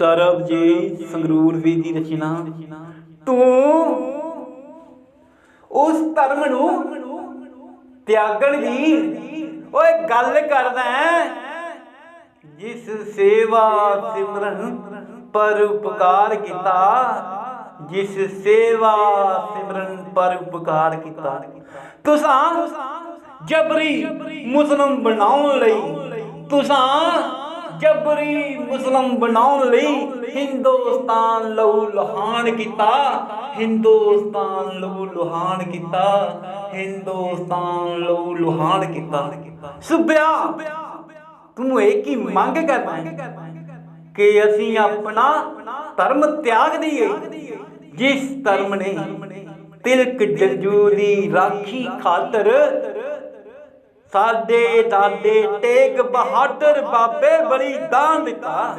ਸਰਬਜੀਤ ਸੰਗਰੂਰ ਵੀ ਦੀ ਰਚਨਾ। ਤੂੰ ਉਸ ਧਰਮ ਨੂੰ ਤਿਆਗਣ ਦੀ ਓਏ ਗੱਲ ਕਰਦਾ ਜਿਸ ਸੇਵਾ ਸਿਮਰਨ ਪਰ ਉਪਕਾਰ ਕੀਤਾ, ਜਿਸ ਸੇਵਾ ਸਿਮਰਨ ਪਰ ਉਪਕਾਰ ਕੀਤਾ। ਤੁਸਾਂ ਜਬਰੀ ਮੁਸਲਮ ਬਣਾਉਣ ਲਈ, ਤੁਸਾਂ ਜਬਰੀ ਮੁਸਲਮ ਬਣਾਉਣ ਲਈ ਹਿੰਦੁਸਤਾਨ ਲਹੂ ਲੁਹਾਨ ਕੀਤਾ। ਹਿੰਦੁਸਤਾਨ ਲਹੂ ਲੁਹਾਨ ਕੀਤਾ। ਹਿੰਦੁਸਤਾਨ ਲਹੂ ਲੁਹਾਨ ਕੀਤਾ। ਸੁਬਿਆ ਤੂੰ ਇਹ ਕੀ ਮੰਗ ਕਰਦਾ ਹੈ? ਕਿ ਅਸੀਂ ਆਪਣਾ ਧਰਮ ਤਿਆਗ ਦਈਏ। ਜਿਸ ਧਰਮ ਨੇ ਤਿਲਕ ਜੰਜੂ ਦੀ ਰਾਖੀ ਖਾਤਰ ਸਾਡੇ ਦਾਦੇ ਟੇਕ ਬਹਾਦਰ ਬਾਬੇ ਬਲੀਦਾਨ ਦਿੱਤਾ।